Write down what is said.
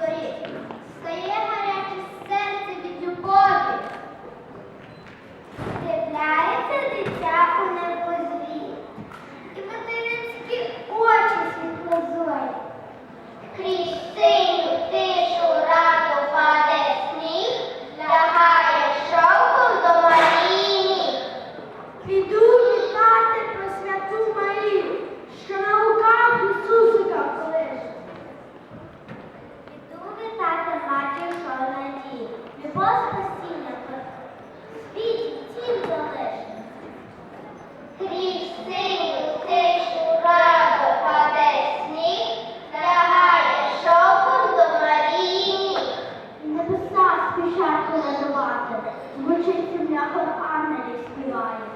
горить, стає на Анна співає.